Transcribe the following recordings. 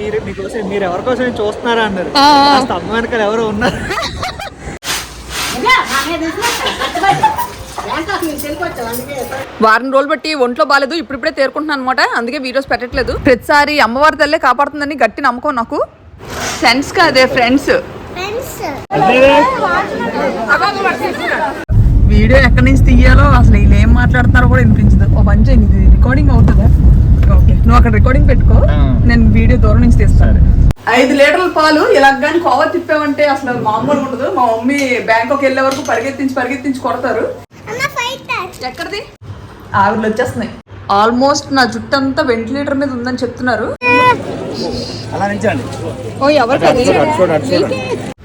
మీరు మీకోసం మీరు ఎవరి కోసం చూస్తున్నారా అన్నారు. వెనకాల ఎవరో ఉన్నారు. వారం రోజులు బట్టి ఒంట్లో బాగాలేదు ఇప్పుడిప్పుడే తేరుకుంటున్నాను అనమాట అందుకే వీడియోస్ పెట్టట్లేదు. ప్రతిసారి అమ్మవారి తల్లే కాపాడుతుందని గట్టి నమ్మకం నాకు. ఫ్రెండ్స్ కాదే ఫ్రెండ్స్ వీడియో ఎక్కడి నుంచి తీయాలో అసలు వీళ్ళు ఏం మాట్లాడుతున్నారో కూడా వినిపించదు. ఓ పని చేయండి ఇది రికార్డింగ్ అవుతుందా? నువ్వు అక్కడ రికార్డింగ్ పెట్టుకో. నేను వీడియో దూరం నుంచి తీస్తాను ఐదు లీటర్ల పాలు ఇలా కానీ కోవ తిప్పామంటే అసలు మామూలుగా ఉండదు. మా మమ్మీ బ్యాంకాక్ వెళ్ళే వరకు పరిగెత్తించి పరిగెత్తించి కొడతారు. ఎక్కడిది? ఆవిర్లు వచ్చేస్తున్నాయి. ఆల్మోస్ట్ నా జుట్టు అంతా వెంటిలేటర్ మీద ఉందని చెప్తున్నారు. ఓ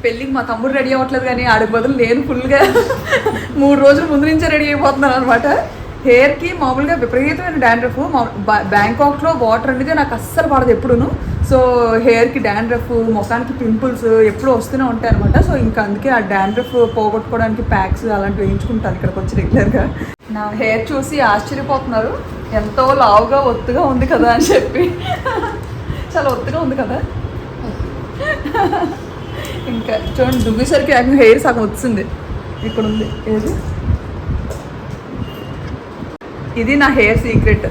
పెళ్ళికి మా తమ్ముడు రెడీ అవ్వట్లేదు కానీ ఆడికి బదులు నేను ఫుల్గా మూడు రోజుల ముందు నుంచే రెడీ అయిపోతున్నాను అనమాట హెయిర్కి మామూలుగా విపరీతమైన డాండ్రఫ్ బ్యాంకాక్లో వాటర్ అనేది నాకు అస్సలు పడదు ఎప్పుడును. సో హెయిర్కి డాండ్రఫ్ ముఖానికి పింపుల్స్ ఎప్పుడు వస్తూనే ఉంటాయి అనమాట సో ఇంకా అందుకే ఆ డాండ్రఫ్ పోగొట్టుకోవడానికి ప్యాక్స్ అలాంటివి వేయించుకుంటాను ఇక్కడికి వచ్చి రెగ్యులర్గా. నా హెయిర్ చూసి ఆశ్చర్యపోతున్నారు. ఎంతో లావుగా ఒత్తుగా ఉంది కదా అని చెప్పి. చాలా ఒత్తుగా ఉంది కదా. ఇంకా చూడండి దువ్వేసరికి హెయిర్ సగం వచ్చింది ఇక్కడ ఉంది ఏది? ఇది నా హెయిర్ సీక్రెట్.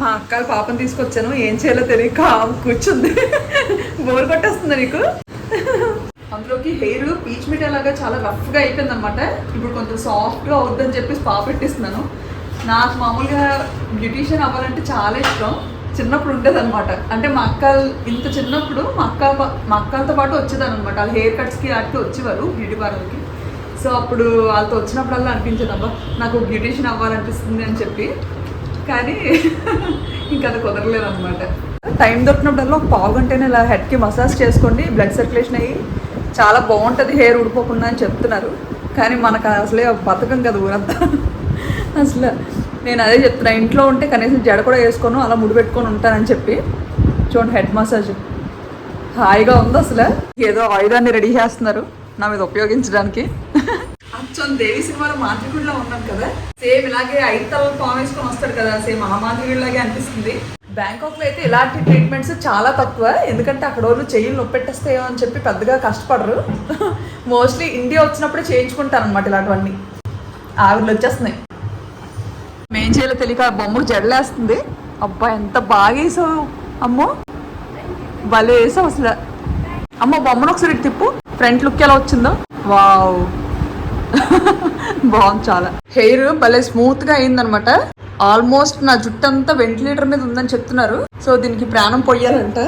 మా అక్క పాపని తీసుకొచ్చాను. ఏం చేయాలో తెలియక కూర్చుంది. బోర్ కొట్టేస్తుంది నీకు? అందులోకి హెయిర్ పీచ్ మిఠా లాగా చాలా రఫ్గా అయిపోయింది అనమాట ఇప్పుడు కొంచెం సాఫ్ట్గా అవుద్దని చెప్పేసి పాప పెట్టిస్తున్నాను. నాకు మామూలుగా బ్యూటీషియన్ అవ్వాలంటే చాలా ఇష్టం. చిన్నప్పుడు ఉండేది అనమాట అంటే మా అక్క ఇంత చిన్నప్పుడు మా అక్క మా అక్కలతో పాటు వచ్చేదాని అనమాట వాళ్ళు హెయిర్ కట్స్కి వాటికి వచ్చేవారు బ్యూటీ పార్లర్కి. సో అప్పుడు వాళ్ళతో వచ్చినప్పుడల్లా అనిపించేది అబ్బా నాకు బ్యూటీషియన్ అవ్వాలనిపిస్తుంది అని చెప్పి. కానీ ఇంకా అది కుదరలేదు అనమాట టైం దొరికినప్పుడల్లా పావు గంటనే ఇలా హెడ్కి మసాజ్ చేసుకోండి బ్లడ్ సర్క్యులేషన్ అయ్యి చాలా బాగుంటుంది హెయిర్ ఊడిపోకుండా అని చెప్తున్నారు. కానీ మనకు అసలే బతకం కదా ఊరంతా. అసలు నేను అదే చెప్తున్నా ఇంట్లో ఉంటే కనీసం జడ కూడా వేసుకోను అలా ముడి పెట్టుకొని ఉంటానని చెప్పి. చూడండి హెడ్ మసాజ్. హాయిగా ఉంది అసలు ఏదో ఆయుధాన్ని రెడీ చేస్తున్నారు నా మీద ఉపయోగించడానికి. మనం దేవి సినిమాలో మాంత్రికుడిలో ఉన్నాం కదా? సేమ్ ఇలాగే ఐదు తలలు పాము వేసుకొని వస్తాడు కదా సేమ్ ఆ మాంత్రికుడిలాగే అనిపిస్తుంది. బ్యాంకాక్లో అయితే ఇలాంటి ట్రీట్మెంట్స్ చాలా తక్కువ. ఎందుకంటే అక్కడ వాళ్ళు చెయ్యిలు నొప్పెట్టేస్తాయో అని చెప్పి పెద్దగా కష్టపడరు. మోస్ట్లీ ఇండియా వచ్చినప్పుడే చేయించుకుంటారు అనమాట ఇలాంటివన్నీ ఆవిడలు వచ్చేస్తున్నాయి. మేం చేయాలో తెలియక బొమ్మకు జడలేస్తుంది. అబ్బా ఎంత బాగా వేసావు అమ్మో. భలే వేసావు అసలు. అమ్మ బొమ్మను ఒకసారి తిప్పు. ఫ్రంట్ లుక్ ఎలా వచ్చిందో. వావ్ బాగుంది చాలా. హెయిర్ భలే స్మూత్గా అయిందనమాట. ఆల్మోస్ట్ నా జుట్టు అంతా వెంటిలేటర్ మీద ఉందని చెప్తున్నారు. సో దీనికి ప్రాణం పోయాలంట.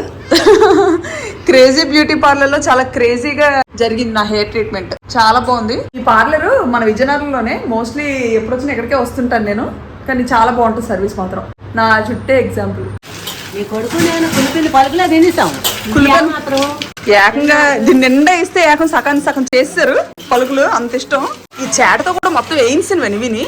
క్రేజీ బ్యూటీ పార్లర్లో చాలా క్రేజీగా జరిగింది నా హెయిర్ ట్రీట్మెంట్ చాలా బాగుంది. ఈ పార్లర్ మన విజయనగరంలోనే మోస్ట్లీ ఎప్పుడు వచ్చినా ఇక్కడికే వస్తుంటాను నేను. కానీ చాలా బాగుంటుంది సర్వీస్ మాత్రం. నా చుట్టే ఎగ్జాంపుల్ మీ కొడుకు నేను కులిపిల్లి పలుకులా తినేసాము ఏకంగా దీన్ని నిండా ఇస్తే ఏకం సకాన్ని సగం చేస్తారు పలుకులు అంత ఇష్టం. ఈ చేటతో కూడా మొత్తం వేయించాను విని.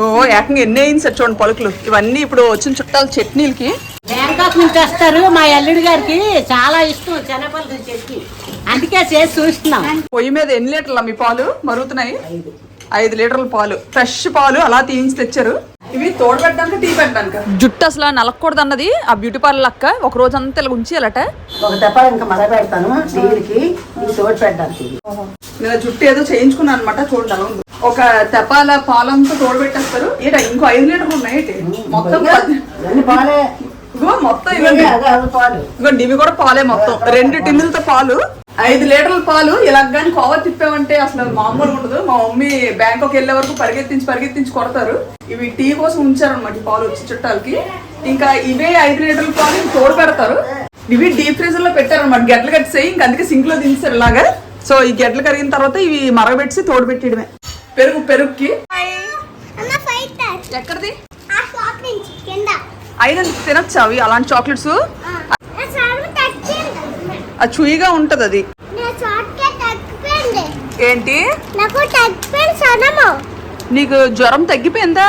ఓ ఏకంగా ఎన్ని వేయించారు చూడండి పలుకులు. ఇవన్నీ ఇప్పుడు వచ్చిన చుట్టాలు చట్నీలకి. బ్యాంకాక్ నుంచి వస్తారు. మా అల్లుడి గారికి చాలా ఇష్టం చెనపల్లి చట్నీ అందుకే చేసి చూస్తున్నాం. పొయ్యి మీద ఎన్ని లీటర్ల మీ పాలు? మరుగుతున్నాయి. ఐదు లీటర్ల పాలు. ఫ్రెష్ పాలు అలా తీయించి తెచ్చారు. ఇవి తోడు పెట్టడానికి టీ పెట్టడానికి? జుట్టు అసలు నలకూడదు అన్నది ఆ బ్యూటీ పార్లర్ అక్క ఒక రోజు అంతా ఇలా ఉంచేయాలట. ఒక దెబ్బ ఇంకా మర పెడతాను దీనికి ఈ తోడు పెట్టడానికి. నేను జుట్టు ఏదో చేయించుకున్నాను అనమాట చూడండి అలా ఉంది. ఒక తెపాల పాలంతా తోడు పెట్టేస్తారు ఈట ఇంకో ఐదు లీటర్లు ఉన్నాయి ఏంటి? మొత్తం మొత్తం ఇవ్వండి ఇవి కూడా పాలే మొత్తం. రెండు టిన్నులతో పాలు. ఐదు లీటర్ల పాలు ఇలా కానీ కోవ తిప్పామంటే అసలు మామూలుగా ఉండదు. మా మమ్మీ బ్యాంకాక్ వెళ్ళే వరకు పరిగెత్తించి పరిగెత్తించి కొడతారు. ఇవి టీ కోసం ఉంచారనమాట పాలు వచ్చి చుట్టాలకి. ఇంకా ఇవే ఐదు లీటర్ల పాలు తోడు పెడతారు. ఇవి డీప్ ఫ్రీజర్లో పెట్టారనమాట గడ్డలు కట్టేసి ఇంకా అందుకే సింక్లో దించారు ఇలాగా. సో ఈ గడ్డలు కరిగిన తర్వాత ఇవి మరగబెట్టి తోడు పెట్టడమే పెరుగు పెరుగుకి ఎక్కడిది? అయినా తినొచ్చా అవి? అలాంటి చాక్లెట్స్ అది చూయిగా ఉంటది అది ఏంటి? నాకు జ్వరం తగ్గిపోయిందా?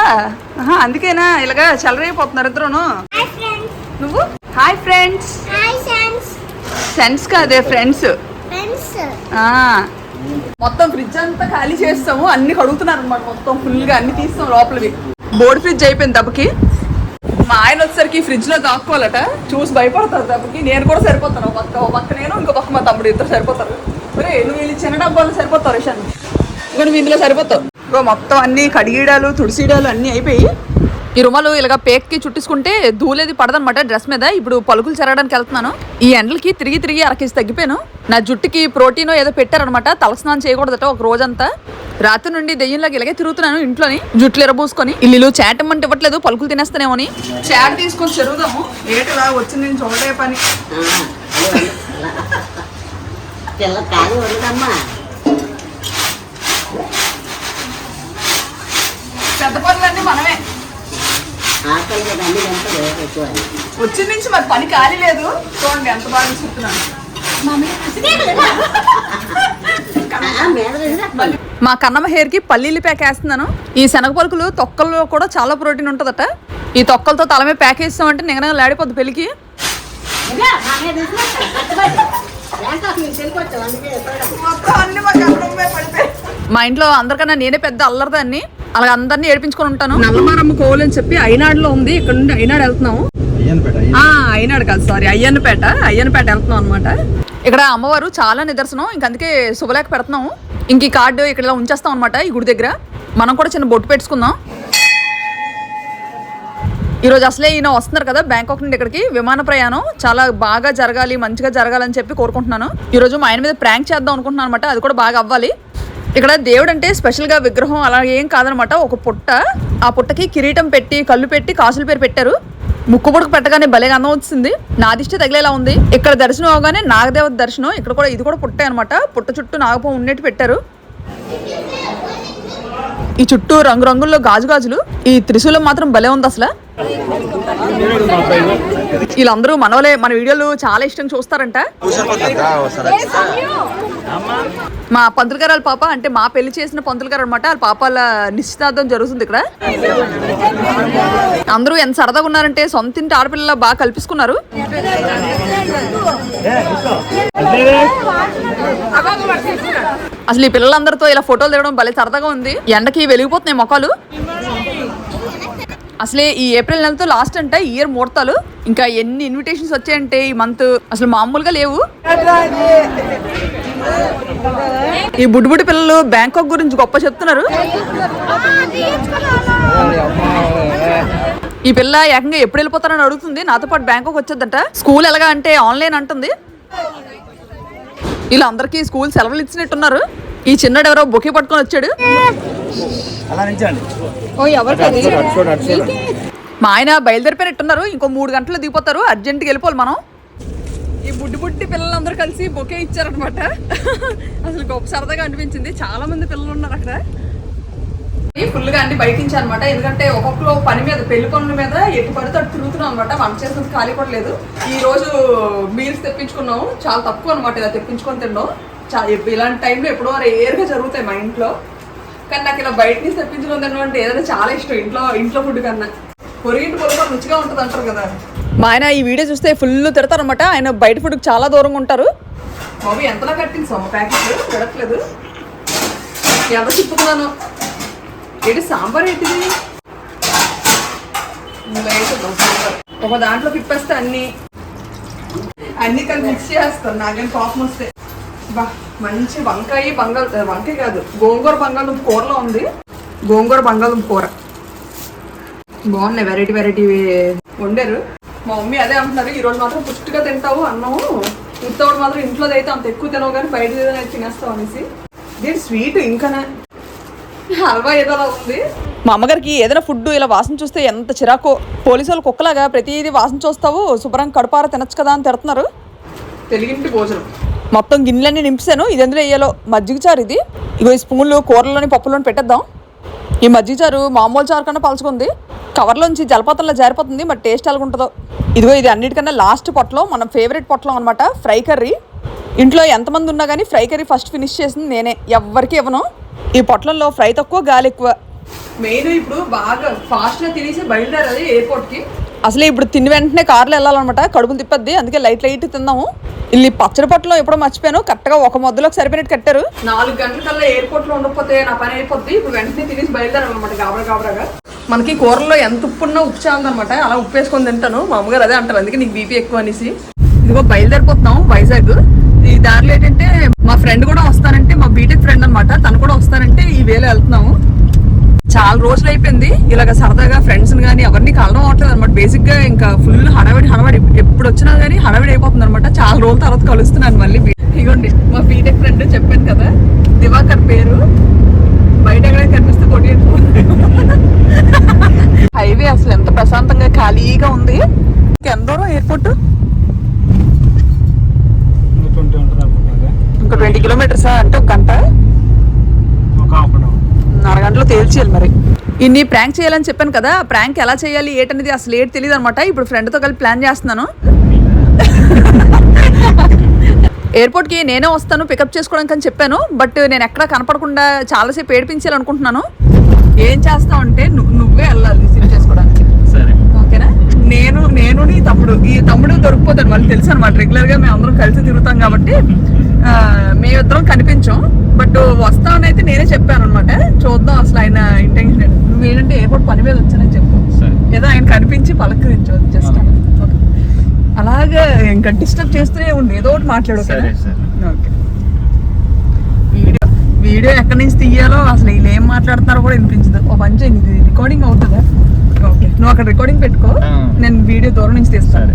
అందుకేనా ఇలాగా చల్లరైపోతున్నారు ఇద్దరును. Hi friends. నువ్వు? Hi friends. ఫ్రెండ్స్. కాదే ఫ్రెండ్స్. మొత్తం ఫ్రిడ్జ్ అంతా ఖాళీ చేస్తాము. అన్ని కడుగుతున్నారు అనమాట మొత్తం ఫుల్గా అన్ని తీస్తాం లోపలివి. బోర్డు ఫ్రిడ్జ్ అయిపోయింది దెబ్బకి. మా ఆయన వచ్చేసరికి ఫ్రిడ్జ్లో దాక్కోవాలట. చూసి భయపడతారు తప్పకి నేను కూడా సరిపోతాను. ఒక పక్క ఒక పక్క నేను ఇంకో పక్క మా తమ్ముడు ఇద్దరు సరిపోతారు. ఒరే నువ్వు వీళ్ళు చిన్న డబ్బాలు సరిపోతావు రేషన్. ఇక నువ్వు ఇందులో సరిపోతావు. ఇంకో మొత్తం అన్ని కడిగీడాలు తుడిసీడాలు అన్ని అయిపోయి ఈ రుమాలు ఇలాగ పేక్కి చుట్టేసుకుంటే ధూళేది పడదనమాట డ్రెస్ మీద. ఇప్పుడు పలుకులు చెరగడానికి వెళ్తున్నాను. ఈ ఎండలకి తిరిగి తిరిగి అరకేసి తగ్గిపోయాను. నా జుట్టుకి ప్రోటీన్ ఏదో పెట్టారనమాట తలస్నానం చేయకూడదట ఒక రోజంతా. రాత్రి నుండి దెయ్యంలాగా ఇలాగే తిరుగుతున్నాను ఇంట్లోని. జుట్లు ఎరబూసుకొని. ఇల్లు చాట్ ఇవ్వట్లేదు పలుకులు తినేస్తానేమోని. చాట్ తీసుకొని చెరుగుదాము ఏటలా వచ్చింది నేను చూడే పని పిల్ల కాదు ఉండదమ్మా పెద్ద పనులన్నీ మనమే. ఆకలి మీద అన్ని వెంటనే ఎక్కువ వచ్చిన నుంచి మరి పని ఖాళీ లేదు. చూడండి ఎంత బాగా చెప్తున్నాను మా కన్నమ్మ హెయిర్కి పల్లీలు ప్యాక్ వేస్తున్నాను. ఈ శనగ పలుకులు తొక్కల్లో కూడా చాలా ప్రోటీన్ ఉంటుందట. ఈ తొక్కలతో తల మీద ప్యాక్ వేస్తామంటే నిగనగా లాడిపోద్ది పెళ్ళికి. ఇదిగో, మా ఇంట్లో అందరికన్నా నేనే పెద్ద అల్లరిదాన్ని. అలా అందరినీ ఏడిపించుకొని ఉంటాను. నల్లమారమ్మ కోలు అని చెప్పి అయినాడులో ఉంది. ఇక్కడ నుండి అయినాడు వెళ్తున్నాము. ఆ, అయినాడు కాదు సారీ అయ్యన్నపేట. అయ్యన్నపేట వెళ్తున్నాం అనమాట ఇక్కడ అమ్మవారు చాలా నిదర్శనం. ఇంక అందుకే శుభలేఖ పెడుతున్నాము. ఇంక ఈ కార్డు ఇక్కడ ఇలా ఉంచేస్తాం అనమాట ఈ గుడి దగ్గర. మనం కూడా చిన్న బొట్టు పెట్టుకుందాం. ఈరోజు అసలే ఈయన వస్తున్నారు కదా బ్యాంకాక్ నుండి ఇక్కడికి. విమాన ప్రయాణం చాలా బాగా జరగాలి మంచిగా జరగాలని చెప్పి కోరుకుంటున్నాను. ఈరోజు మా ఆయన మీద ప్రాంక్ చేద్దాం అనుకుంటున్నాను అనమాట అది కూడా బాగా అవ్వాలి. ఇక్కడ దేవుడు అంటే స్పెషల్గా విగ్రహం అలా ఏం కాదనమాట ఒక పుట్ట ఆ పుట్టకి కిరీటం పెట్టి కళ్ళు పెట్టి కాసుల పేరు పెట్టారు. ముక్కు పుడక పెట్టగానే భలే అందం వచ్చింది. నా దిష్టి తగిలేలా ఉంది. ఇక్కడ దర్శనం అవగానే నాగదేవత దర్శనం. ఇక్కడ కూడా ఇది కూడా పుట్టే అనమాట పుట్ట చుట్టూ నాగపం ఉండేట్టు పెట్టారు. ఈ చుట్టూ రంగురంగుల్లో గాజు గాజులు ఈ త్రిశూలం మాత్రం భలే ఉంది అసలు. వీళ్ళందరూ మనవలే మన వీడియోలు చాలా ఇష్టం చూస్తారంట. మా పంతులు గారు వాళ్ళ పాప అంటే మా పెళ్ళి చేసిన పంతులు గారు అనమాట వాళ్ళ పాప వాళ్ళ నిశ్చితార్థం జరుగుతుంది ఇక్కడ. అందరూ ఎంత సరదాగా ఉన్నారంటే సొంత ఇంటి ఆడపిల్లల బాగా కల్పించుకున్నారు. అసలు ఈ పిల్లలందరితో ఇలా ఫోటోలు దిగడం భలే సరదాగా ఉంది. ఎండకి వెలిగిపోతున్నాయి మొక్కలు. అసలే ఈ ఏప్రిల్ నెలతో లాస్ట్ అంటే ఇయర్ ముహూర్తాలు. ఇంకా ఎన్ని ఇన్విటేషన్స్ వచ్చాయంటే ఈ మంత్ అసలు మామూలుగా లేవు. ఈ బుడ్బుడి పిల్లలు బ్యాంకాక్ గురించి గొప్ప చెప్తున్నారు. ఈ పిల్ల ఏకంగా ఎప్పుడు వెళ్ళిపోతారని అడుగుతుంది. నాతో పాటు బ్యాంకాక్ వచ్చేద్దంట. స్కూల్ ఎలాగా అంటే ఆన్లైన్ అంటుంది. వీళ్ళందరికీ స్కూల్ సెలవులు ఇచ్చినట్టున్నారు. ఈ చిన్నడు ఎవరో బొకే పట్టుకొని వచ్చాడు. మా ఆయన బయలుదేరిపోయినట్టున్నారు. ఇంకో మూడు గంటలు దిగిపోతారు. అర్జెంట్గా వెళ్ళిపోవాలి మనం. ఈ బుడ్డి బుడ్డి పిల్లలందరూ కలిసి బొకే ఇచ్చారనమాట అసలు గొప్ప సరదాగా అనిపించింది. చాలా మంది పిల్లలు ఉన్నారు అక్కడ. ఫుల్గా అన్ని బయటించా అనమాట ఎందుకంటే ఒక్కొక్కరు పని మీద పెళ్ళి పనుల మీద ఎటు పడితే అటు తిరుగుతున్నాం అనమాట వంట చేసేది ఖాళీ కూడా లేదు. ఈ రోజు మీల్స్ తెప్పించుకున్నాము. చాలా తక్కువ అనమాట ఇలా తెప్పించుకొని తిన్నాం ఇలాంటి టైంలో ఎప్పుడో రేర్గా జరుగుతాయి మా ఇంట్లో. కానీ నాకు ఇలా బయట నుంచి తెప్పించుకొని తినడం అంటే ఏదైనా చాలా ఇష్టం. ఇంట్లో ఇంట్లో ఫుడ్ కన్నా. పొరిగింటి పొలం రుచిగా ఉంటుంది అంటారు కదా. మా ఆయన ఈ వీడియో చూస్తే ఫుల్ తిడతారు అనమాట ఆయన బయట ఫుడ్కి చాలా దూరంగా ఉంటారు. బాబు ఎంతలా కట్టింది సొమ్మ ప్యాకెట్ తిడట్లేదు. ఎంత తిప్పుతున్నాను? ఏంటి సాంబార్ ఏంటిది? సాంబార్. ఒక దాంట్లో తిప్పేస్తే అన్ని. అన్ని కలిసి మిక్స్ చేస్తాను. నాకేం కోపం వస్తే. బా మంచి వంకాయ బంగాళ వంకాయ కాదు. గోంగూర బంగాళదుంప కూరలో ఉంది. గోంగూర బంగాళదుంప కూర. బాగున్నాయి. వెరైటీ వెరైటీ వండారు. మా మమ్మీ అదే అంటున్నారు. ఈ రోజు మాత్రం పుష్టిగా తింటావు అన్నావు. ఇంతవరకు మాత్రం ఇంట్లో అయితే అంత ఎక్కువ తినవు కానీ బయట తినేస్తావు అనేసి. దీని స్వీట్ ఇంకానే. హల్వా ఉంది? మా అమ్మగారికి ఏదైనా ఫుడ్ ఇలా వాసన చూస్తే ఎంత చిరాకో. పోలీసు వాళ్ళు కుక్కలాగా ప్రతిదీ వాసన చూస్తావు శుభ్రం కడుపార తినచ్చు కదా అని తిడుతున్నారు. తెలుగింటి భోజనం. మొత్తం గిన్నెలన్నీ నింపేశాను ఇది ఎందులో వేయాలో? మజ్జిగ చారు ఇది. ఇగో ఈ స్పూన్లు కూరలోని పప్పులోని పెట్టేద్దాం. ఈ మజ్జిగ చారు మామూలు చారు కన్నా పలుచుకుంది. కవర్లోంచి జలపాతంలో జారిపోతుంది మరి టేస్ట్ ఎలాగ ఉంటుందో ఇదిగో ఇది అన్నిటికన్నా లాస్ట్ పొట్టలో మన ఫేవరెట్ పొట్టలం అనమాట ఫ్రై కర్రీ. ఇంట్లో ఎంతమంది ఉన్నా కానీ ఫ్రై కర్రీ ఫస్ట్ ఫినిష్ చేసింది నేనే ఎవ్వరికి ఇవ్వను. ఈ పొట్లంలో ఫ్రై తక్కువ గాలి ఎక్కువ. మెయిన్ ఇప్పుడు బాగా ఫాస్ట్గా తినేసి బయలుదేరాలి ఎయిర్పోర్ట్కి అసలే ఇప్పుడు తిని వెంటనే కార్లో వెళ్ళాలన్నమాట కడుపులు తిప్పద్ది అందుకే లైట్ లైట్ తిందాము ఇల్లు పచ్చడి పొట్టలో ఎప్పుడో మర్చిపోయాను కరెక్ట్గా ఒక మొదలోకి సరిపోయినట్టు కట్టారు. నాలుగు గంటల కల్లా ఎయిర్పోర్ట్లో ఉండకపోతే నా పని అయిపోద్ది ఇప్పుడు వెంటనే తినేసి బయలుదేరాలన్నమాట గాబరా గాబరాగా. మనకి కూరలో ఎంత ఉప్పు ఉన్నా ఉప్పు చాలదనమాట అలా ఉప్పు వేసుకొని తింటాను మా అమ్మగారు అదే అంటారు అందుకే నీకు బీపీ ఎక్కువ అనేసి. ఇదిగో బయలుదేరిపోతున్నాం వైజాగ్. ఈ దారిలో ఏంటంటే మా ఫ్రెండ్ కూడా వస్తానంటే మా బీటెక్ ఫ్రెండ్ అన్నమాట తను కూడా వస్తానంటే ఈ వేళ వెళ్తున్నాము చాలా రోజులు అయిపోయింది. ఇలాగ సరదాగా ఫ్రెండ్స్ కానీ ఎవరిని కలవడం అవట్లేదు అనమాట బేసిక్గా ఇంకా ఫుల్ హడావిడి హడావిడి. ఎప్పుడు వచ్చినా కానీ హడావిడి అయిపోతుంది అనమాట చాలా రోజుల తర్వాత కలుస్తున్నాను మళ్ళీ ఇగోండి మా బీటెక్ ఫ్రెండ్ చెప్పాను కదా దివాకర్ పేరు. బయట ఎక్కడ కనిపిస్తే కొట్టేట్టు హైవే అసలు ఎంత ప్రశాంతంగా ఖాళీగా ఉంది. ఎంత దూరం ఎయిర్పోర్ట్? ఇంకా ట్వంటీ కిలోమీటర్స్? అంటే ఒక గంట ఒక హాఫ్ అన్ అవర్ అరగంటలో తేల్చేయాలి మరి. ఇన్ని ప్రాంక్ చేయాలని చెప్పాను కదా ప్రాంక్ ఎలా చేయాలి ఏటనేది అసలు ఏట్ తెలియదు అనమాట. ఇప్పుడు ఫ్రెండ్తో కలిపి ప్లాన్ చేస్తున్నాను. ఎయిర్పోర్ట్కి నేనే వస్తాను పికప్ చేసుకోవడానికి అని చెప్పాను బట్ నేను ఎక్కడా కనపడకుండా చాలాసేపు ఏడిపించాలనుకుంటున్నాను ఏం చేస్తావు అంటే నువ్వే వెళ్ళాలి రిసీవ్ చేసుకోవడానికి సరే ఓకేనా నేను నేను నీ తమ్ముడు. ఈ తమ్ముడు దొరికిపోతాడు. వాళ్ళు తెలుసు అనమాట రెగ్యులర్గా మేము అందరం కలిసి తిరుగుతాం కాబట్టి మేమిద్దరం కనిపించాం. బట్ వస్తామని అయితే నేనే చెప్పాను అనమాట చూద్దాం అసలు ఆయన ఇంటెన్షన్ నువ్వేంటంటే ఎయిర్పోర్ట్ పని మీద వచ్చానని చెప్పు. ఏదో ఆయన కనిపించి పలకరించు. జస్ట్ అలాగే ఇంకా డిస్టర్బ్ చేస్తూనే ఉండి. ఏదో ఒకటి మాట్లాడు ఓకే. వీడియో వీడియో ఎక్కడి నుంచి తీయాలో అసలు వీళ్ళు ఏం మాట్లాడుతున్నారో కూడా వినిపించదు. ఓ ఇది రికార్డింగ్ అవుతుందా? నువ్వు అక్కడ రికార్డింగ్ పెట్టుకో. నేను వీడియో దూరం నుంచి తీస్తాను.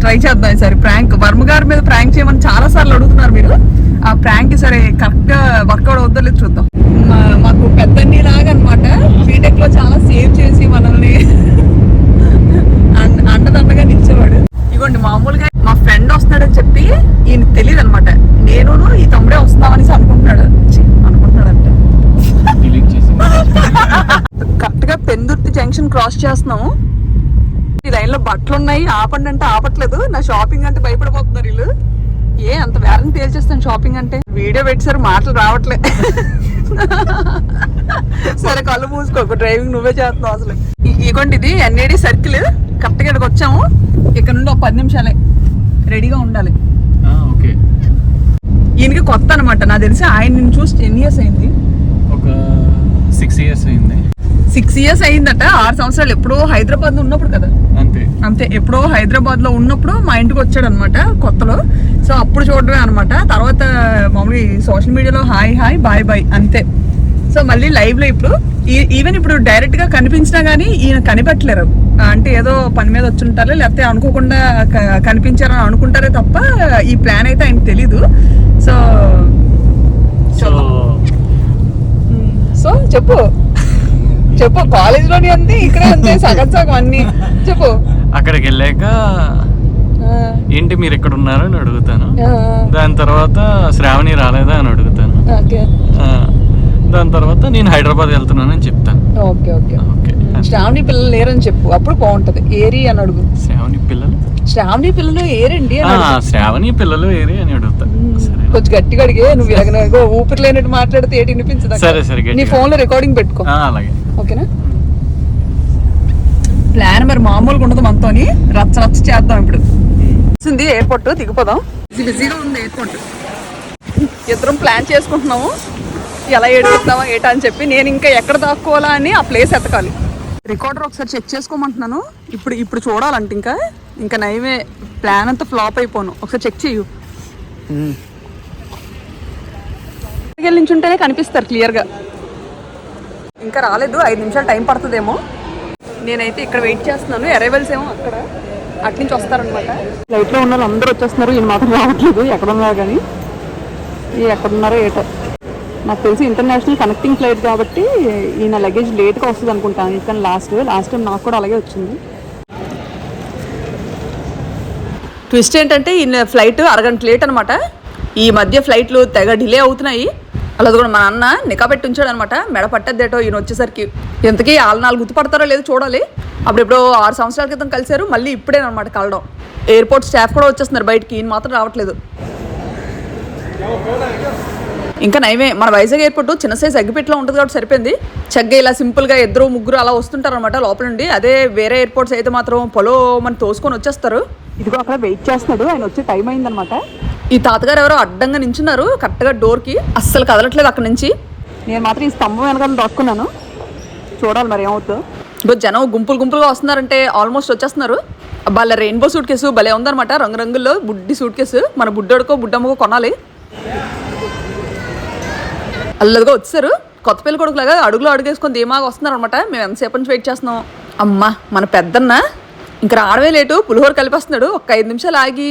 ట్రై చేద్దాం ఈసారి ప్రాంక్ వర్మ గారి మీద ప్రాంక్ చేయమని చాలా సార్లు అడుగుతున్నారు మీరు. ఆ ప్రాంక్ సరే కరెక్ట్గా వర్కౌట్ అవుతుందో లేదు చూద్దాం. మాకు పెద్ద లాగా అనమాట బీటెక్లో చాలా సేవ్ చేసి మనల్ని అండ- అండదండగా నిలిచేవాడు. ఇగోండి మామూలుగా మా ఫ్రెండ్ వస్తున్నాడని చెప్పి ఈయన తెలియదు అనమాట నేను ఈ తమ్ముడే వస్తామనేసి అనుకుంటున్నాడు. కరెక్ట్గా పెందుర్తి జంక్షన్ క్రాస్ చేస్తున్నాము ఈ లైన్లో బట్టలు ఉన్నాయి ఆపండి అంటే ఆపట్లేదు. నా షాపింగ్ అంటే భయపడిపోతున్నారు వీళ్ళు. ఏ అంత వేరం తేల్చేస్తాను షాపింగ్ అంటే. వీడియో పెట్టారు మాటలు రావట్లే. సరే కళ్ళు మూసుకోకు డ్రైవింగ్ నువ్వే చేస్తున్నావు అసలు. ఇగోండి ఇది ఎన్ఏడి సర్కిల్. కరెక్ట్గా ఇక్కడికి వచ్చాము. ఇక్కడ నుండి ఒక పది నిమిషాలే. రెడీగా ఉండాలి. ఓకే. ఈయనకి కొత్త అనమాట నాకు తెలిసి ఆయన నిన్ను చూసి టెన్ ఇయర్స్ అయింది. సిక్స్ ఇయర్స్ అయింది. సిక్స్ ఇయర్స్ అయిందట. ఆరు సంవత్సరాలు ఎప్పుడో హైదరాబాద్ ఉన్నప్పుడు కదా? అంతే. అంతే. ఎప్పుడో హైదరాబాద్లో ఉన్నప్పుడు మా ఇంటికి వచ్చాడు అనమాట కొత్తలో. సో అప్పుడు చూడడమే అనమాట. తర్వాత మామూలుగా సోషల్ మీడియాలో హాయ్ హాయ్ బాయ్ బాయ్ అంతే. సో మళ్ళీ లైవ్లో ఇప్పుడు ఈవెన్ ఇప్పుడు డైరెక్ట్గా కనిపించినా గానీ ఈయన కనిపెట్టలేరు. అంటే ఏదో పని మీద వచ్చి ఉంటారు లేకపోతే అనుకోకుండా కనిపించారని అనుకుంటారే తప్ప ఈ ప్లాన్ అయితే ఆయనకు తెలీదు. సో సో సో చెప్పు. చెప్పు కాలేజ్లోని అంతే ఇక్కడే అంతే సగం సగం అన్ని. చెప్పు. అక్కడికి వెళ్ళాక ఏంటి మీరు ఎక్కడ ఉన్నారు అని అడుగుతాను. దాని తర్వాత శ్రావణి రాలేదా అని అడుగుతాను. దాని తర్వాత నేను హైదరాబాద్ వెళ్తున్నానని చెప్తాను. Okay okay. ఓకే శ్రావణి పిల్లలు లేరని చెప్పు. అప్పుడు బాగుంటది. ఏరి అని అడుగు. శ్రావణి పిల్లలు? శ్రావణి పిల్లలు ఏరండి అని. శ్రావణి పిల్లలు ఏరి అని అడుగుతా. సరే కొంచెం గట్టిగా అడిగే నువ్వు ఇలాగ ఊపిరి లేనట్టు మాట్లాడితే ఏటి వినిపించదు సరే, సరే, గట్టిగా. నీ ఫోన్లో రికార్డింగ్ పెట్టుకో. ఆ, అలాగే. ఓకేనా? ప్లాన్ మరి మామూలుగా ఉండదు మనతోని. రచ్చ రచ్చ చేద్దాం ఇప్పుడు. వచ్చింది ఎయిర్పోర్ట్ దిగిపోదాం. బిజీ బిజీగా ఉంది ఎయిర్పోర్ట్ ఇద్దరం ప్లాన్ చేసుకుంటున్నాము. ఎలా ఏడుపుతామా ఏటా అని చెప్పి నేను ఇంకా ఎక్కడ దాక్కోవాలా అని ఆ ప్లేస్ ఎతకాలి. రికార్డర్ ఒకసారి చెక్ చేసుకోమంటున్నాను. ఇప్పుడు ఇప్పుడు చూడాలంట ఇంకా. ఇంకా నయమే ప్లాన్ అంతా ఫ్లాప్ అయిపోను. ఒకసారి చెక్ చేయు దగ్గర నుంచి ఉంటేనే కనిపిస్తారు క్లియర్గా. ఇంకా రాలేదు ఐదు నిమిషాలు టైం పడుతుందేమో. నేనైతే ఇక్కడ వెయిట్ చేస్తున్నాను అరైవల్స్ ఏమో అక్కడ అటు నుంచి వస్తారనమాట. ఫ్లైట్లో ఉన్న వాళ్ళు అందరూ వచ్చేస్తున్నారు ఈయన మాత్రం రావట్లేదు ఎక్కడ ఉన్నారు కానీ. ఈ ఎక్కడున్నారో ఏటో. నాకు తెలిసి ఇంటర్నేషనల్ కనెక్టింగ్ ఫ్లైట్ కాబట్టి ఈయన లగేజ్ లేట్గా వస్తుంది అనుకుంటాను కానీ లాస్ట్ లాస్ట్ టైం నాకు కూడా అలాగే వచ్చింది. ట్విస్ట్ ఏంటంటే ఈయన ఫ్లైట్ అరగంట లేట్ అనమాట. ఈ మధ్య ఫ్లైట్లు తెగ డిలే అవుతున్నాయి. అలా కూడా మా నాన్న నికా పెట్టి ఉంచాడు అనమాట మెడ పట్టద్దేటో ఈయన వచ్చేసరికి. ఎంతకీ వాళ్ళు నాలుగు గుర్తుపడతారో లేదో చూడాలి. అప్పుడెప్పుడో ఆరు సంవత్సరాల క్రితం కలిశారు. మళ్ళీ ఇప్పుడేనమాట కలడం. ఎయిర్పోర్ట్ స్టాఫ్ కూడా వచ్చేస్తున్నారు బయటికి. ఈయన మాత్రం రావట్లేదు. ఇంకా నయమే మన వైజాగ్ ఎయిర్పోర్ట్ చిన్న సైజ్ అగ్గిపెట్లో ఉంటుంది కాబట్టి సరిపోయింది. చక్కగా ఇలా సింపుల్గా ఇద్దరు ముగ్గురు అలా వస్తుంటారు అనమాట లోపల నుండి అదే వేరే ఎయిర్పోర్ట్స్ అయితే మాత్రం పొలో మన తోసుకొని వచ్చేస్తారు. ఇదిగో అక్కడ వెయిట్ చేస్తున్నాడు. ఆయన వచ్చే టైం అయిందనమాట. ఈ తాతగారు ఎవరో అడ్డంగా నించున్నారు కరెక్ట్గా డోర్కి అస్సలు కదలట్లేదు అక్కడ నుంచి. నేను మాత్రం ఈ స్తంభం వెనకాల దాక్కున్నాను. చూడాలి మరి ఏమవుతుందో. ఇగో జనం గుంపులు గుంపులుగా వస్తున్నారంటే ఆల్మోస్ట్ వచ్చేస్తున్నారు. వాళ్ళ రెయిన్బో సూట్ కేసు భలే ఉందన్నమాట. రంగురంగుల్లో బుడ్డి సూట్ కేసు. మన బుడ్డోడుకో బుడ్డమ్మకో కొనాలి. అల్లదిగా వచ్చారు. కొత్త పెళ్ళి కొడుకులాగా అడుగులో అడుగేసుకొని ధీమాగా వస్తున్నారు అనమాట మేము ఎంతసేపు నుంచి వెయిట్ చేస్తున్నాం. అమ్మా మన పెద్దన్న ఇంకా రావడమే లేటు పులిహోర కలిపేస్తున్నాడు. ఒక ఐదు నిమిషాలు ఆగి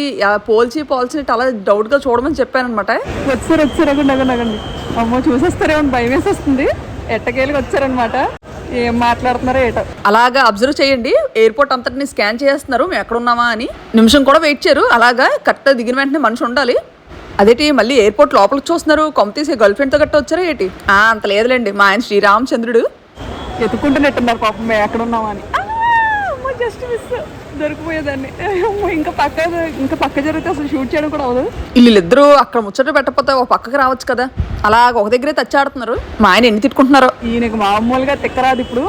పోల్చి పోల్చినట్టు అలా డౌట్గా చూడమని చెప్పాను అనమాట వచ్చారు వచ్చారు అగండి అగండి అగండి అమ్మో చూసేస్తారేమో భయం వేసేస్తుంది. ఎట్టకేళ్ళకి వచ్చారనమాట ఏం మాట్లాడుతున్నారో ఏటో. అలాగా అబ్జర్వ్ చేయండి. ఎయిర్పోర్ట్ అంతటిని స్కాన్ చేస్తున్నారు. మేము ఎక్కడ ఉన్నామా అని. నిమిషం కూడా వెయిట్ చేయరు. అలాగా కరెక్ట్ దిగిన వెంటనే మనిషి ఉండాలి. అదేటి మళ్ళీ ఎయిర్పోర్ట్ లోపలికి చూస్తున్నారు. కొమ్మ తీసి గర్ల్ ఫ్రెండ్తో గట్ట వచ్చారా ఏంటి? ఆ, అంత లేదులేండి. మా ఆయన శ్రీరామచంద్రుడు. ఎత్తుకుంటున్నట్టున్నారు పాపం. మేము ఎక్కడ ఉన్నామా అని జస్ట్ మిస్ దొరికిపోయేదాన్ని. ఇంకా పక్క ఇంకా పక్క జరిగితే అసలు షూట్ చేయడం కూడా అవ్వదు. వీళ్ళిద్దరూ అక్కడ ముచ్చట పెట్టకపోతే ఒక పక్కకి రావచ్చు కదా. అలా ఒక దగ్గరే తెచ్చాడుతున్నారు. మా ఆయన ఎన్ని తిట్టుకుంటున్నారో. ఈయనకు మామూలుగా తిక్కరాదు ఇప్పుడు.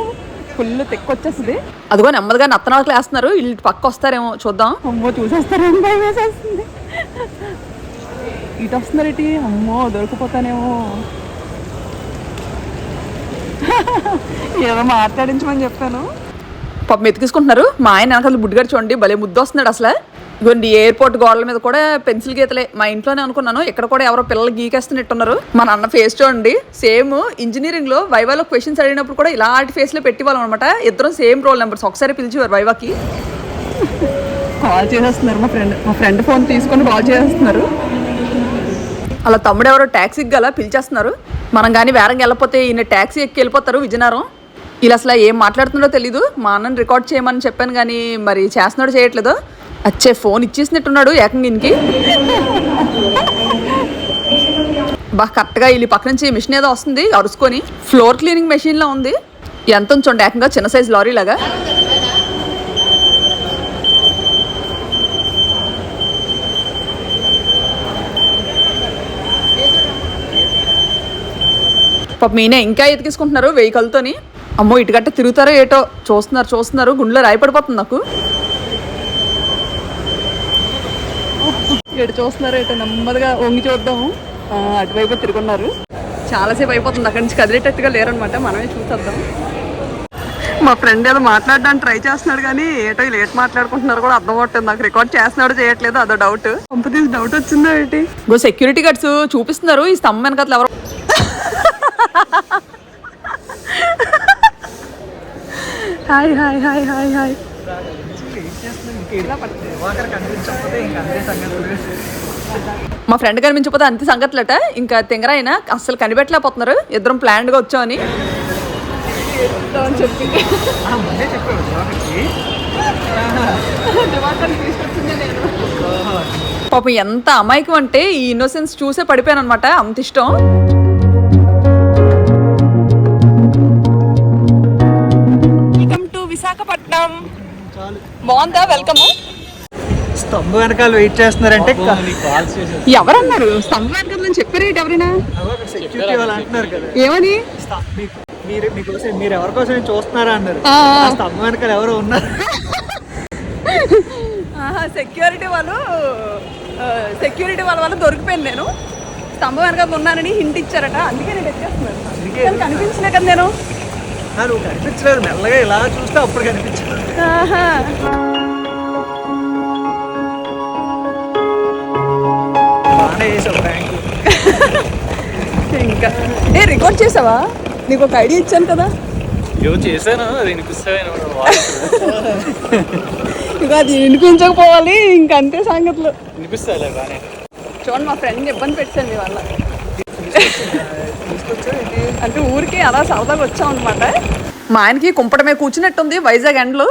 ఫుల్ తిక్క వచ్చేస్తుంది అదిగో నెమ్మదిగా నత్తనాలకు వేస్తున్నారు వీళ్ళు పక్క వస్తారేమో చూద్దాం. అమ్మో చూసేస్తారేమో భయం వేసేస్తుంది. ఇటు వస్తున్నారు ఇటు. అమ్మో దొరికిపోతానేమో. ఏదో మాట్లాడించమని చెప్పాను. పాపం ఎతికిసుకుంటున్నారు మా ఆయన వెనకాల బుడ్డిగాడు చూడండి భలే ముద్దు వస్తున్నాడు అసలు. ఇదిగోండి ఎయిర్పోర్ట్ గోడల మీద కూడా పెన్సిల్ గీతలే. మా ఇంట్లోనే అనుకున్నాను ఇక్కడ కూడా ఎవరో పిల్లలు గీకేస్తున్నట్టున్నారు. మా నాన్న ఫేస్ చూడండి సేమ్ ఇంజనీరింగ్లో వైవాలో క్వశ్చన్స్ అడిగినప్పుడు కూడా ఇలాంటి ఫేస్లో పెట్టేవాళ్ళం అనమాట ఇద్దరం సేమ్ రోల్ నెంబర్స్ ఒకసారి పిలిచేవారు వైవాకి కాల్ చేసేస్తున్నారు మా ఫ్రెండ్ మా ఫ్రెండ్ ఫోన్ తీసుకొని కాల్ చేసేస్తున్నారు. అలా తమ్ముడు ఎవరో ట్యాక్సీకి గల పిలిచేస్తున్నారు. మనం కానీ వేరంగా వెళ్ళకపోతే ఈయన ట్యాక్సీ ఎక్కి వెళ్ళిపోతారు విజయనగరం. ఇలా అసలు ఏం మాట్లాడుతున్నాడో తెలీదు. మా అన్నని రికార్డ్ చేయమని చెప్పాను కానీ మరి చేస్తున్నాడు చేయట్లేదు. అచ్చే ఫోన్ ఇచ్చేసినట్టున్నాడు ఏకంగా ఈయనకి. బా కరెక్ట్గా వీళ్ళు పక్క నుంచి మిషన్ ఏదో వస్తుంది అరుసుకొని ఫ్లోర్ క్లీనింగ్ మెషిన్లో ఉంది. ఎంత ఉంచండి ఏకంగా చిన్న సైజ్ లారీ లాగా. పాప మీనే ఇంకా ఎతికిసుకుంటున్నారు వెహికల్తోని. అమ్మో ఇటుగట్ట తిరుగుతారో ఏటో? చూస్తున్నారు చూస్తున్నారు. గుండెలో రాయపడిపోతుంది నాకు. ఎటు చూస్తున్నారు ఏటో నెమ్మదిగా వంగి చూద్దాము ఆ, అటువైపు తిరుగున్నారు. చాలాసేపు అయిపోతుంది. అక్కడి నుంచి కదిలేటట్టుగా లేరనమాట మనమే చూసేద్దాం. మా ఫ్రెండ్ ఏదో మాట్లాడడానికి ట్రై చేస్తున్నాడు కానీ ఏటో లేట్ మాట్లాడుకుంటున్నారు కూడా అర్థం అవుతుంది నాకు రికార్డ్ చేస్తున్నాడు చేయట్లేదు అదో డౌట్. కంపెనీ డౌట్ వచ్చిందా ఏంటి? గో సెక్యూరిటీ గార్డ్స్ చూపిస్తున్నారు. ఈ స్తంభం వెనకాల ఎవరు hi hi hi hi hi. మా ఫ్రెండ్ కనిపించకపోతే అంతే సంగతులట. ఇంకా తింగరాయన అస్సలు కనిపెట్టలేకపోతున్నారు. ఇద్దరం ప్లాన్డ్గా వచ్చామని. చెప్పి పాపం ఎంత అమాయకం అంటే ఈ ఇన్నోసెన్స్ చూసే పడిపోయాను అనమాట అంత ఇష్టం. విశాఖపట్నం బాగుందా? వెల్కమ్. స్తంభం వెనకాల వెయిట్ చేస్తున్నారంటే ఎవరన్నారు? స్తంభం అని చెప్పారు ఎవరైనా? సెక్యూరిటీ వాళ్ళు అంటున్నారు కదా. ఏమని? మీరు మీకోసం మీరు ఎవరి కోసం చూస్తున్నారా అన్నారు. స్తంభం వెనకాల ఎవరో ఉన్నారు. సెక్యూరిటీ వాళ్ళు సెక్యూరిటీ వాళ్ళ వల్ల దొరికిపోయాను నేను. స్తంభం వెనక ఉన్నానని హింట్ ఇచ్చారట. అందుకే నేను ఎక్కేస్తున్నాను కానీ కనిపించలే కదా నేను. కనిపించలేదు. మెల్లగా ఇలా చూస్తే అప్పుడు కనిపించదు ఆహా. ఇంకా. ఏ రికార్డ్ చేసావా? నీకు ఒక ఐడియా ఇచ్చాను కదా. చేశాను. అది ఇక అది వినిపించకపోవాలి ఇంకంతే సంగతులు. వినిపిస్తాయి బాగానే. చూడండి మా ఫ్రెండ్ ఇబ్బంది పెట్టండి వాళ్ళ అంటే ఊరికి అలా సరదాగా వచ్చాం అనమాట మా ఆయనకి కుంపటమే కూర్చున్నట్టుంది వైజాగ్ ఎండలు.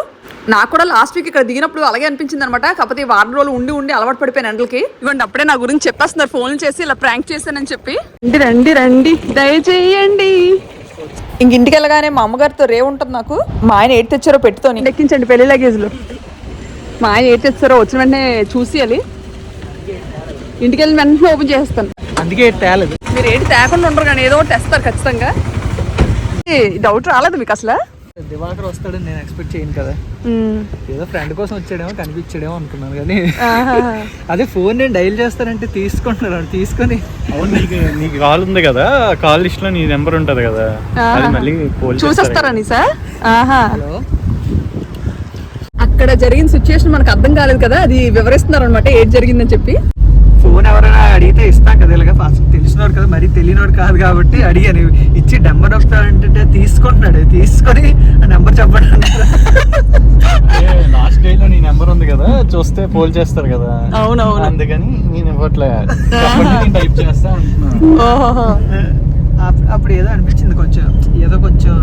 నాకు కూడా లాస్ట్ వీక్ ఇక్కడ దిగినప్పుడు అలాగే అనిపించింది అనమాట కాకపోతే ఈ వారం రోజులు ఉండి ఉండి అలవాటు పడిపోయిన ఎండలకి. ఇవ్వండి అప్పుడే నా గురించి చెప్పేస్తున్నారు. ఫోన్ చేసి ఇలా ప్రాంక్ చేశానని చెప్పి. రండి రండి రండి. దయచేయండి. ఇంక ఇంటికి వెళ్ళగానే మా అమ్మగారితో రే ఉంటుంది నాకు. మా ఆయన ఏటి తెచ్చారో పెట్టుతోని ఎక్కించండి పెళ్ళి లగేజ్లు. మా ఆయన ఏటి తెచ్చారో వచ్చిన వెంటనే చూసేయాలి ఇంటికి వెళ్ళిన వెంటనే ఓపెన్ చేస్తాను అందుకే తేలేదు. మీరు ఏంటి తేకుండా ఉండరు కానీ ఏదో ఒకటి తెస్తారు ఖచ్చితంగా. డౌట్ రాలేదు మీకు అసలు? దివాకర్ వస్తాడని నేను ఎక్స్పెక్ట్ చేయను కదా. ఏదో ఫ్రెండ్ కోసం వచ్చాడేమో కనిపించాడేమో అనుకున్నాను కానీ అదే ఫోన్ నేను డైల్ చేస్తానంటే తీసుకుంటున్నాను తీసుకొని. అవును నీకు నీకు కాల్ ఉంది కదా కాల్ లిస్ట్లో నీ నెంబర్ ఉంటది కదా. అది మళ్ళీ చూసేస్తారని సార్? ఆహా. హలో. అక్కడ జరిగిన సిచ్యుయేషన్ మనకు అర్థం కాలేదు కదా అది వివరిస్తున్నారు అనమాట ఏది జరిగిందని చెప్పి. ఫోన్ ఎవరైనా అడిగితే ఇస్తాం కదా ఇలాగ ఫస్ట్. తెలిసినవాడు కదా మరి తెలియనవాడు కాదు కాబట్టి అడిగాను. ఇచ్చి నెంబర్ నొక్కుతాడంటే తీసుకుంటున్నాడు తీసుకొని ఆ నెంబర్ చెప్పండి. లాస్ట్ డే లో నీ నెంబర్ ఉంది కదా చూస్తే పోల్ చేస్తారు కదా. అవునవును. అందుకని నేను ఇవ్వట్లే. టైప్ చేస్తా అప్పుడు ఏదో అనిపించింది కొంచెం. ఏదో కొంచెం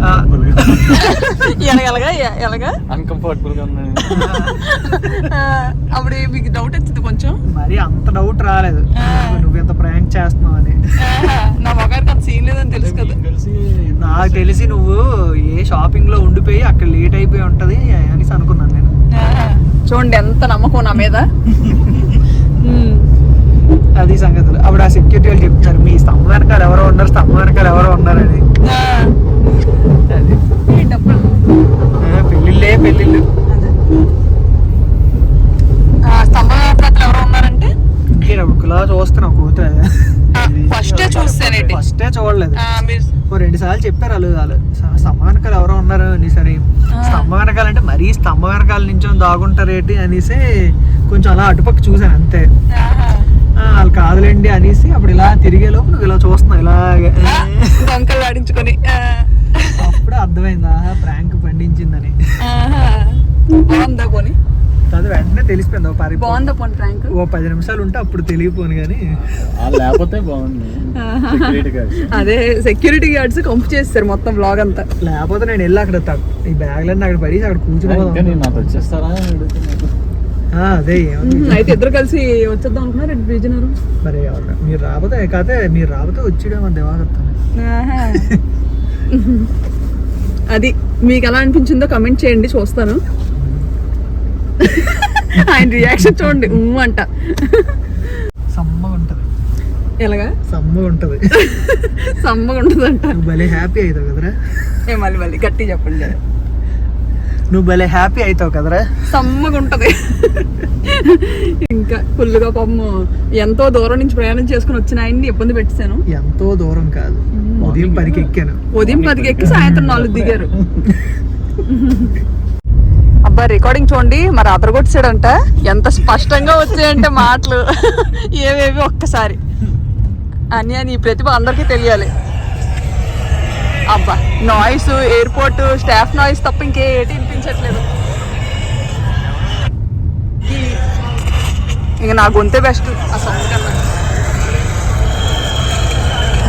ఆ, ఎలాగా ఎలాగా? అన్కంఫర్టబుల్గా ఉన్నాను. అప్పుడు మీకు డౌట్ వచ్చింది కొంచెం? మరి అంత డౌట్ రాలేదు. నువ్వు ఎంత ప్రయాణం చేస్తున్నావు అని. నా మొగారికి అంత సీన్ లేదని తెలుసు కదా. నాకు తెలిసి నువ్వు ఏ షాపింగ్లో ఉండిపోయి అక్కడ లేట్ అయిపోయి ఉంటది అనేసి అనుకున్నాను నేను. చూడండి ఎంత నమ్మకం నా మీద. అది సంగతులు అప్పుడు ఆ సెక్యూరిటీ వాళ్ళు చెప్తారు మీ స్తంభం వెనకాల ఎవరో ఉన్నారు స్తంభం వెనకాల ఎవరో ఫస్టే చూడలేదు. రెండు సార్లు చెప్పారు వాళ్ళు వాళ్ళు స- స్తంభం వెనకాల ఎవరో ఉన్నారు అని స్తంభం వెనకాల అంటే మరీ స్తంభం వెనకాల నుంచి దాగుంటారు ఏంటి అనేసి కొంచెం అలా అటుపక్క చూసాను అంతే. వాళ్ళు కాదులేండి అనేసి అప్పుడు ఇలా తిరిగే లోపు నువ్వు ఇలా చూస్తున్నావు ఇలాగే. వంకలు ఆడించుకొని అప్పుడు అర్థమైంది ప్రాంక్ పండించిందని. బాగుందా అది వెంటనే తెలిసిపోయింది. ఓ పరి బాగుందా పోని ప్రాంక్ ఓ పది నిమిషాలు ఉంటే అప్పుడు తెలియపోను కానీ. లేకపోతే బాగుంది. అదే సెక్యూరిటీ గార్డ్స్ కంపు చేస్తారు మొత్తం బ్లాగ్ అంతా. లేకపోతే నేను వెళ్ళి అక్కడ ఈ బ్యాగ్లన్నీ అక్కడ పడేసి అక్కడ కూర్చుని నాతో వచ్చేస్తారా? అదే అయితే ఇద్దరు కలిసి వచ్చేద్దాం అనుకున్నారు? రెడ్ విజయనగరం మరి ఎవరు- మీరు రాబోతే కాతే మీరు రాబోతే వచ్చేయడం మన దేవాగత్తాను అది మీకు ఎలా అనిపించిందో కమెంట్ చేయండి చూస్తాను. ఆయన రియాక్షన్ చూడండి ఊ అంట. సమ్మగా ఉంటది. ఎలాగా? సమ్మగా ఉంటది. సమ్మగా ఉంటుందంట. నువ్వు భలే హ్యాపీ అవుతావు కదరా. ఏ మళ్ళీ మళ్ళీ గట్టి చెప్పండి. నువ్వు భలే హ్యాపీ అవుతావు కదరా. సమ్మగా ఉంటది. ఇంకా ఫుల్గా పాపం ఎంతో దూరం నుంచి ప్రయాణం చేసుకుని వచ్చిన ఆయన్ని ఇబ్బంది పెట్టాను ఎంతో దూరం కాదు. ఉదయం పనికి ఎక్కాను. ఉదయం పదికి ఎక్కి సాయంత్రం నాలుగు దిగారు. అబ్బా రికార్డింగ్ చూడండి. మరి అదరగొట్టాడంట ఎంత స్పష్టంగా వచ్చాయంటే మాటలు. ఏవేవి ఒక్కసారి. అని అని ఈ ప్రతిభ అందరికీ తెలియాలి. అబ్బా నాయిస్ ఎయిర్పోర్ట్ స్టాఫ్ నాయిస్ తప్ప ఇంకే ఏటి వినిపించట్లేదు ఇంక నా గొంతే బెస్ట్ ఆ సౌండ్ కన్నా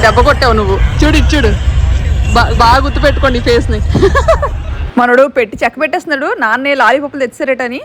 దెబ్బ కొట్టావు నువ్వు. చూడు చూడు. బాగా గుర్తు పెట్టుకోండి ఈ ఫేస్ని మనోడు పెట్టి చెక్క పెట్టేస్తున్నాడు. నాన్నే లాలీపప్పులు తెచ్చారటని